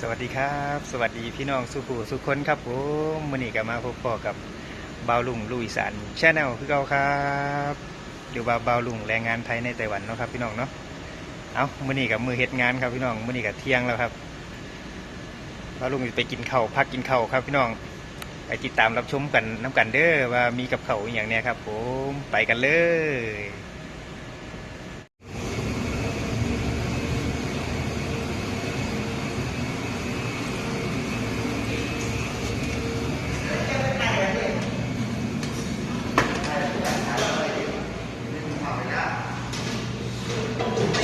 สวัสดีครับ สวัสดีพี่น้องสุภูสุคนครับผมมื่อนี้ก็มาพบปอกับบ่าวลุงลุยสันชาแนลคือเก่าครับหรือว่าบ่าวลุงแรงงานไทยในไต้หวันเนาะครับพี่น้องเนาะเอามื่อนี้กับมือเฮ็ดงานครับพี่น้องมื่อนี้กับเที่ยงแล้วครับบ่าวลุงจะไปกินข้าวพักกินข้าวครับพี่น้องไปติดตามรับชมกันน้ำกันเด้อว่ามีกับเขาอย่างเนี้ยครับผมไปกันเลย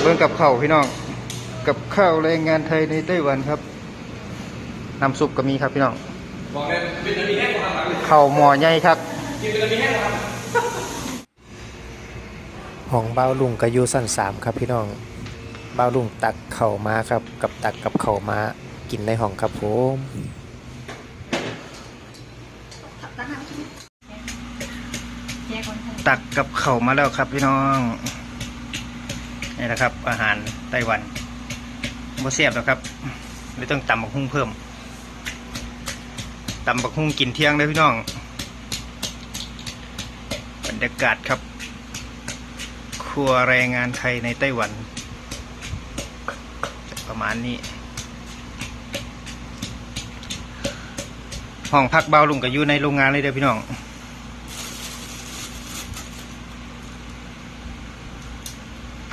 เบิ่งกับข้าวพี่น้อง กับข้าวแรงงานไทยในไต้หวันครับ น้ำซุปก็มีครับพี่น้องบอกเลยวิตามินแห้งกว่าทางหลังเลยข้าวหม้อใหญ่ครับกินวิตามินแห้งกว่าทางหลังห้องเบ้าลุงก็อยู่สั้นสามครับพี่น้องเบ้าลุงตักเข่าวมาครับ กับตักกับเข่าวมากินในห้องครับผมตักกับข้าวมาแล้วครับพี่น้อง นี่แหละครับ อาหารไต้หวันบ่เสียบแล้วครับไม่ต้องตำบักหุ่งเพิ่มตำบักหุ่งกินเที่ยงเลยพี่น้องบรรยากาศครับ ครัวแรงงานไทยในไต้หวัน ประมาณนี้ ห้องพักเบาลุงก็อยู่ในโรงงานเลยเด้อพี่น้อง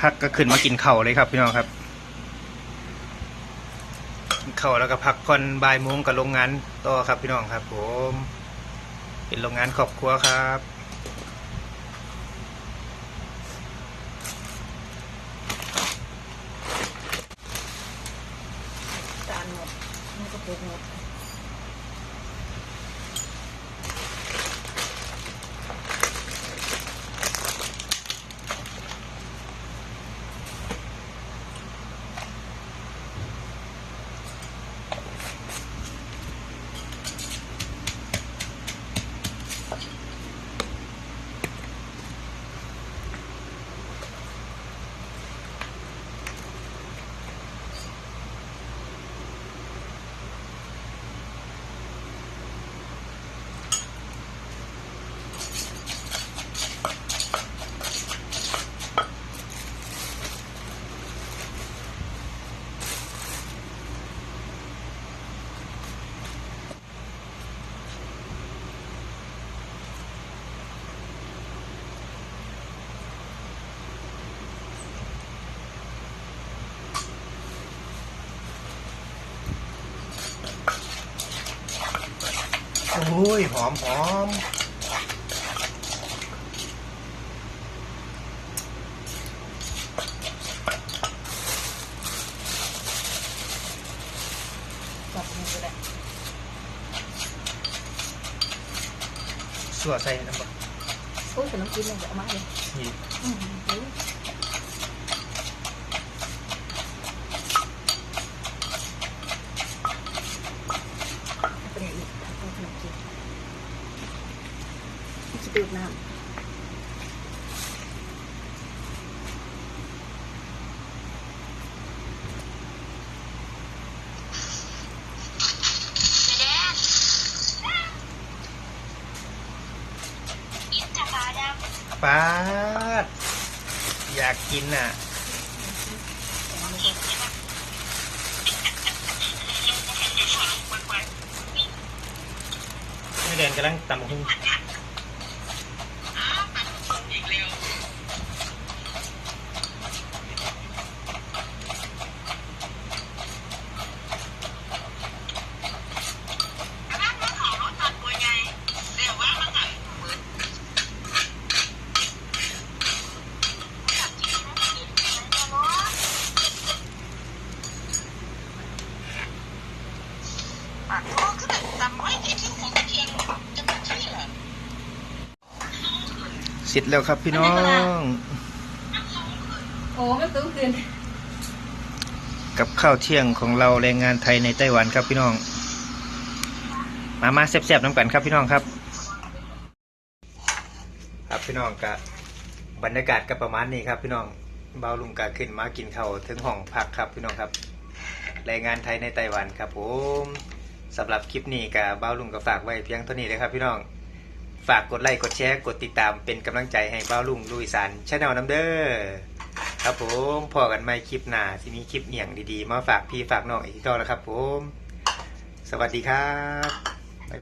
พักก็ขึ้นมากินเข่าวเลยครับพี่น้องครับเข่าวแล้วก็พักผ่อนบ่ายโมงกับโรงงานต่อครับพี่น้องครับผมเป็นโรงงานครอบครัวครับจานหมดนี่ก็ปุกหมด โอ้ยหอมหอมจับมือก็ได้สัวใส่น้ำมันโอ้ยแต่น้ำจิ้มมันจะเอามาเลยนี่ อืมเฮ้ยเอาเป็นอีกเอาเป็นขนมจีน จะดูดน้ำป้าดอยากกินอะไม่เดินกำลังตำหุ่ง เสร็จแล้วครับพี่น้อง โอ้มันตื้อคืนกับข้าวเที่ยงของเราแรงงานไทยในไต้หวันครับพี่น้อง มามาแซ่บๆน้ำกันครับพี่น้องครับ ครับพี่น้องกับบรรยากาศก็ประมาณนี้ครับพี่น้องเบาลุงกาขึ้นมากินข้าวถึงห้องพักครับพี่น้องครับแรงงานไทยในไต้หวันครับผมสำหรับคลิปนี้กับบ้าวลุงก็ฝากไว้เพียงเท่านี้เลยครับพี่น้อง ฝากกดไลค์กดแชร์กดติดตามเป็นกำลังใจให้บ้าลุงลุยสันชาแนลน้ำเด้อครับผมพอกันไม่คลิปหน้าที่มีคลิปเหี่ยงดีๆ มาฝากพี่ฝากน้องอีกก็แล้วครับผม สวัสดีครับ